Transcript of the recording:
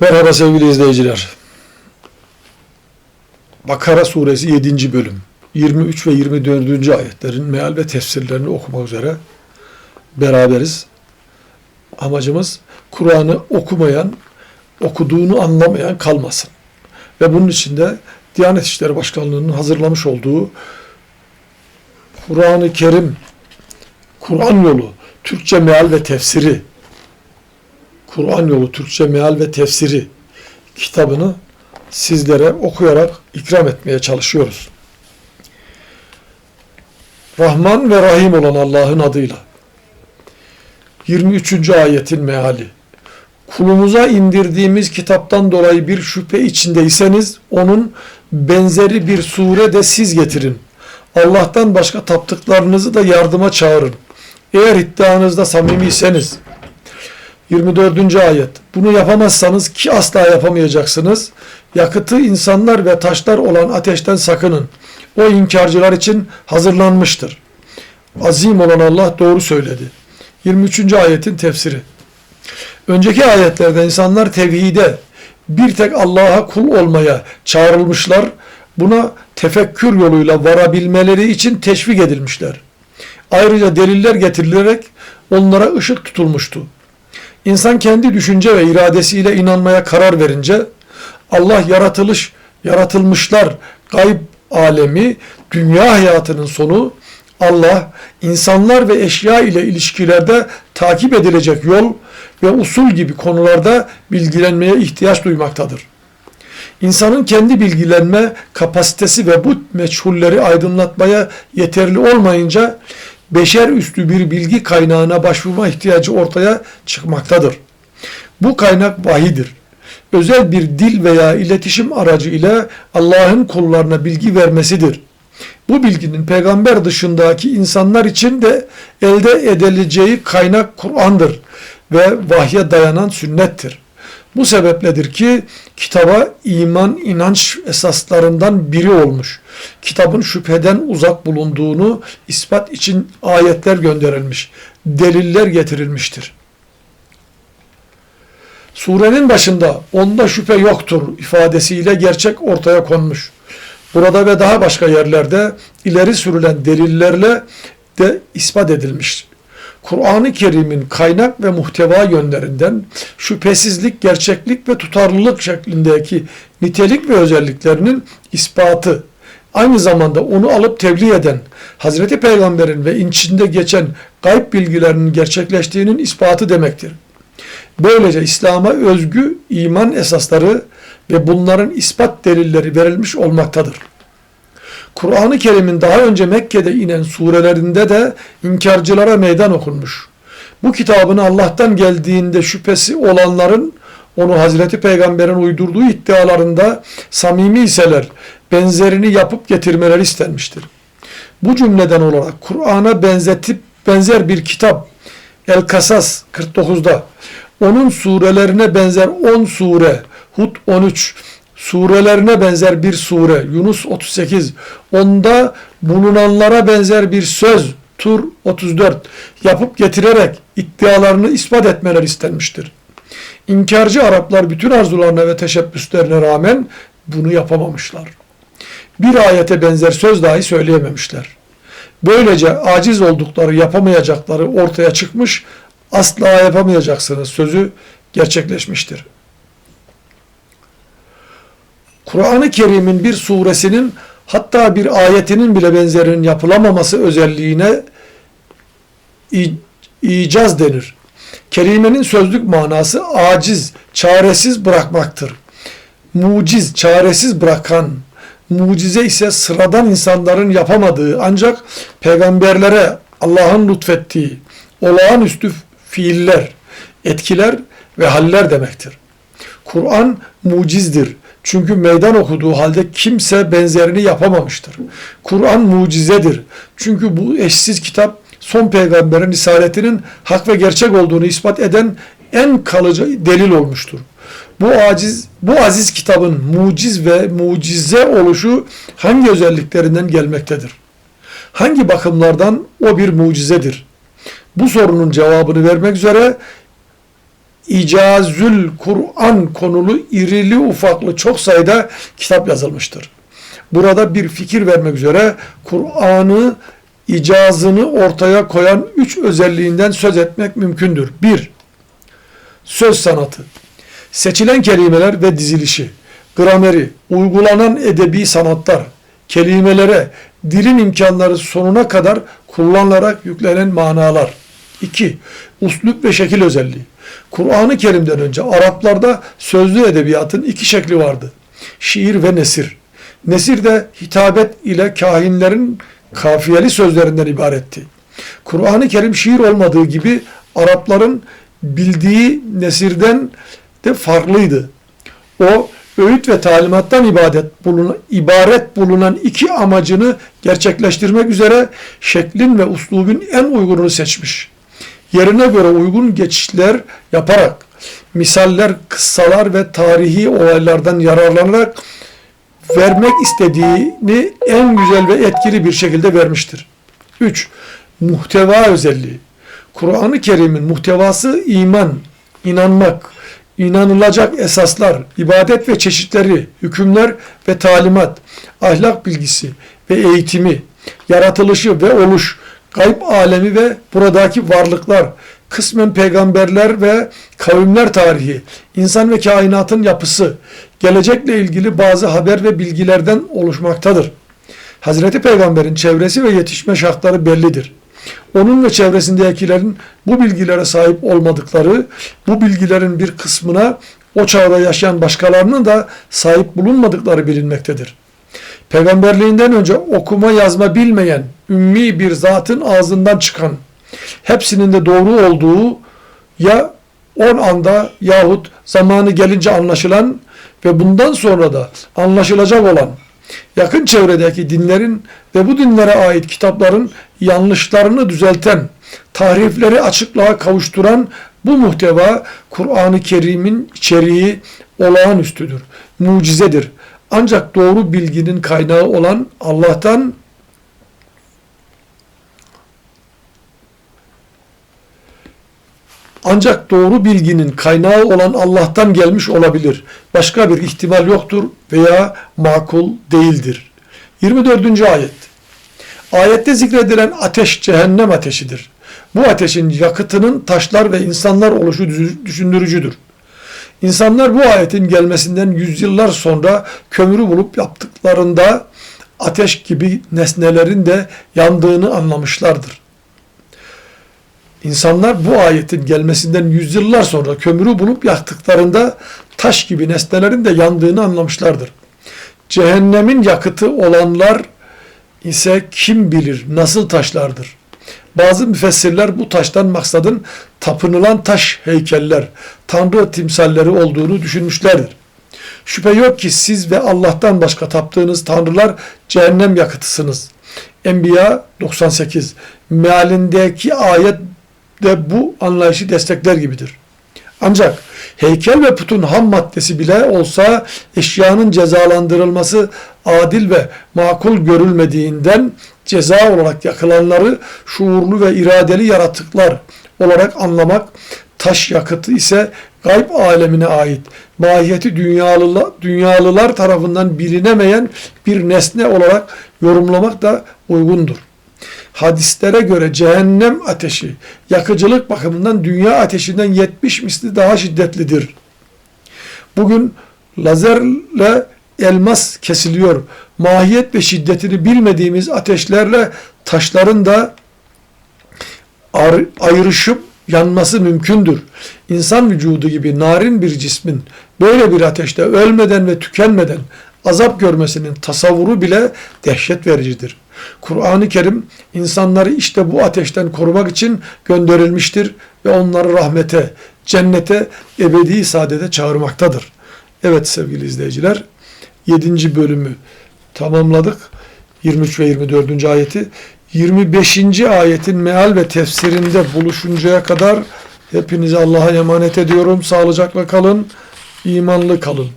Merhaba sevgili izleyiciler. Bakara suresi 7. bölüm 23 ve 24. ayetlerin meal ve tefsirlerini okumak üzere beraberiz. Amacımız Kur'an'ı okumayan, okuduğunu anlamayan kalmasın. Ve bunun için de Diyanet İşleri Başkanlığı'nın hazırlamış olduğu Kur'an-ı Kerim, Kur'an yolu, Türkçe meal ve tefsiri Kur'an yolu Türkçe meal ve tefsiri kitabını sizlere okuyarak ikram etmeye çalışıyoruz. Rahman ve Rahim olan Allah'ın adıyla. 23. ayetin meali. Kulumuza indirdiğimiz kitaptan dolayı bir şüphe içindeyseniz onun benzeri bir sure de siz getirin. Allah'tan başka taptıklarınızı da yardıma çağırın. Eğer iddianızda samimiyseniz 24. ayet. Bunu yapamazsanız ki asla yapamayacaksınız. Yakıtı insanlar ve taşlar olan ateşten sakının. O inkarcılar için hazırlanmıştır. Azim olan Allah doğru söyledi. 23. ayetin tefsiri. Önceki ayetlerde insanlar tevhide, bir tek Allah'a kul olmaya çağrılmışlar. Buna tefekkür yoluyla varabilmeleri için teşvik edilmişler. Ayrıca deliller getirilerek onlara ışık tutulmuştu. İnsan kendi düşünce ve iradesiyle inanmaya karar verince Allah yaratılış, yaratılmışlar, gayb alemi, dünya hayatının sonu Allah insanlar ve eşya ile ilişkilerde takip edilecek yol ve usul gibi konularda bilgilenmeye ihtiyaç duymaktadır. İnsanın kendi bilgilenme kapasitesi ve bu meçhulleri aydınlatmaya yeterli olmayınca beşer üstü bir bilgi kaynağına başvurma ihtiyacı ortaya çıkmaktadır. Bu kaynak vahidir. Özel bir dil veya iletişim aracı ile Allah'ın kullarına bilgi vermesidir. Bu bilginin peygamber dışındaki insanlar için de elde edileceği kaynak Kur'an'dır ve vahye dayanan sünnettir. Bu sebepledir ki kitaba iman inanç esaslarından biri olmuş. Kitabın şüpheden uzak bulunduğunu ispat için ayetler gönderilmiş, deliller getirilmiştir. Surenin başında onda şüphe yoktur ifadesiyle gerçek ortaya konmuş. Burada ve daha başka yerlerde ileri sürülen delillerle de ispat edilmiş. Kur'an-ı Kerim'in kaynak ve muhteva yönlerinden şüphesizlik, gerçeklik ve tutarlılık şeklindeki nitelik ve özelliklerinin ispatı, aynı zamanda onu alıp tebliğ eden, Hazreti Peygamber'in ve içinde geçen gayb bilgilerinin gerçekleştiğinin ispatı demektir. Böylece İslam'a özgü iman esasları ve bunların ispat delilleri verilmiş olmaktadır. Kur'an-ı Kerim'in daha önce Mekke'de inen surelerinde de inkarcılara meydan okunmuş. Bu kitabın Allah'tan geldiğinde şüphesi olanların onu Hazreti Peygamber'in uydurduğu iddialarında samimi iseler benzerini yapıp getirmeleri istenmiştir. Bu cümleden olarak Kur'an'a benzetip benzer bir kitap El-Kasas 49'da onun surelerine benzer 10 sure Hud 13 surelerine benzer bir sure Yunus 38 onda bulunanlara benzer bir söz Tur 34 yapıp getirerek iddialarını ispat etmeler istenmiştir. İnkarcı Araplar bütün arzularına ve teşebbüslerine rağmen bunu yapamamışlar. Bir ayete benzer söz dahi söyleyememişler. Böylece aciz oldukları, yapamayacakları ortaya çıkmış, asla yapamayacaksınız sözü gerçekleşmiştir. Kur'an-ı Kerim'in bir suresinin hatta bir ayetinin bile benzerinin yapılamaması özelliğine icaz denir. Kelimenin sözlük manası aciz, çaresiz bırakmaktır. Muciz, çaresiz bırakan, mucize ise sıradan insanların yapamadığı ancak peygamberlere Allah'ın lütfettiği olağanüstü fiiller, etkiler ve haller demektir. Kur'an mucizdir. Çünkü meydan okuduğu halde kimse benzerini yapamamıştır. Kur'an mucizedir. Çünkü bu eşsiz kitap son peygamberin risaletinin hak ve gerçek olduğunu ispat eden en kalıcı delil olmuştur. Bu aciz, bu aziz kitabın muciz ve mucize oluşu hangi özelliklerinden gelmektedir? Hangi bakımlardan o bir mucizedir? Bu sorunun cevabını vermek üzere İcazül Kur'an konulu irili ufaklı çok sayıda kitap yazılmıştır. Burada bir fikir vermek üzere Kur'an'ı icazını ortaya koyan üç özelliğinden söz etmek mümkündür. Bir, söz sanatı, seçilen kelimeler ve dizilişi, grameri, uygulanan edebi sanatlar, kelimelere dilin imkanları sonuna kadar kullanılarak yüklenen manalar. 2. Uslup ve şekil özelliği. Kur'an-ı Kerim'den önce Araplarda sözlü edebiyatın iki şekli vardı. Şiir ve nesir. Nesir de hitabet ile kahinlerin kafiyeli sözlerinden ibaretti. Kur'an-ı Kerim şiir olmadığı gibi Arapların bildiği nesirden de farklıydı. O öğüt ve talimattan ibadet bulunan, ibaret bulunan iki amacını gerçekleştirmek üzere şeklin ve uslubun en uygununu seçmiş. Yerine göre uygun geçişler yaparak, misaller, kıssalar ve tarihi olaylardan yararlanarak vermek istediğini en güzel ve etkili bir şekilde vermiştir. 3. Muhteva özelliği. Kur'an-ı Kerim'in muhtevası iman, inanmak, inanılacak esaslar, ibadet ve çeşitleri, hükümler ve talimat, ahlak bilgisi ve eğitimi, yaratılışı ve oluş, gayb alemi ve buradaki varlıklar, kısmen peygamberler ve kavimler tarihi, insan ve kainatın yapısı, gelecekle ilgili bazı haber ve bilgilerden oluşmaktadır. Hazreti Peygamber'in çevresi ve yetişme şartları bellidir. Onun ve çevresindekilerin bu bilgilere sahip olmadıkları, bu bilgilerin bir kısmına o çağda yaşayan başkalarının da sahip bulunmadıkları bilinmektedir. Peygamberliğinden önce okuma yazma bilmeyen, ümmi bir zatın ağzından çıkan, hepsinin de doğru olduğu ya on anda yahut zamanı gelince anlaşılan ve bundan sonra da anlaşılacak olan yakın çevredeki dinlerin ve bu dinlere ait kitapların yanlışlarını düzelten, tahrifleri açıklığa kavuşturan bu muhteva Kur'an-ı Kerim'in içeriği olağanüstüdür, mucizedir. Ancak doğru bilginin kaynağı olan Allah'tan ancak doğru bilginin kaynağı olan Allah'tan gelmiş olabilir. Başka bir ihtimal yoktur veya makul değildir. 24. ayet. Ayette zikredilen ateş cehennem ateşidir. Bu ateşin yakıtının taşlar ve insanlar oluşu düşündürücüdür. İnsanlar bu ayetin gelmesinden yüzyıllar sonra kömürü bulup yaptıklarında ateş gibi nesnelerin de yandığını anlamışlardır. İnsanlar bu ayetin gelmesinden yüzyıllar sonra kömürü bulup yaktıklarında taş gibi nesnelerin de yandığını anlamışlardır. Cehennemin yakıtı olanlar ise kim bilir nasıl taşlardır. Bazı müfessirler bu taştan maksadın tapınılan taş heykeller, tanrı timsalleri olduğunu düşünmüşlerdir. Şüphe yok ki siz ve Allah'tan başka taptığınız tanrılar cehennem yakıtısınız. Enbiya 98 mealindeki ayet de bu anlayışı destekler gibidir. Ancak heykel ve putun ham maddesi bile olsa eşyanın cezalandırılması adil ve makul görülmediğinden ceza olarak yakılanları şuurlu ve iradeli yaratıklar olarak anlamak, taş yakıtı ise gayb alemine ait, mahiyeti dünyalılar, dünyalılar tarafından bilinemeyen bir nesne olarak yorumlamak da uygundur hadislere göre cehennem ateşi yakıcılık bakımından dünya ateşinden 70 misli daha şiddetlidir. Bugün lazerle elmas kesiliyor. Mahiyet ve şiddetini bilmediğimiz ateşlerle taşların da ayrışıp yanması mümkündür. İnsan vücudu gibi narin bir cismin böyle bir ateşte ölmeden ve tükenmeden azap görmesinin tasavvuru bile dehşet vericidir. Kur'an-ı Kerim insanları işte bu ateşten korumak için gönderilmiştir ve onları rahmete, cennete, ebedi saadete çağırmaktadır. Evet sevgili izleyiciler, 7. bölümü tamamladık. 23 ve 24. ayeti. 25. ayetin meal ve tefsirinde buluşuncaya kadar hepinizi Allah'a emanet ediyorum. Sağlıcakla kalın, imanlı kalın.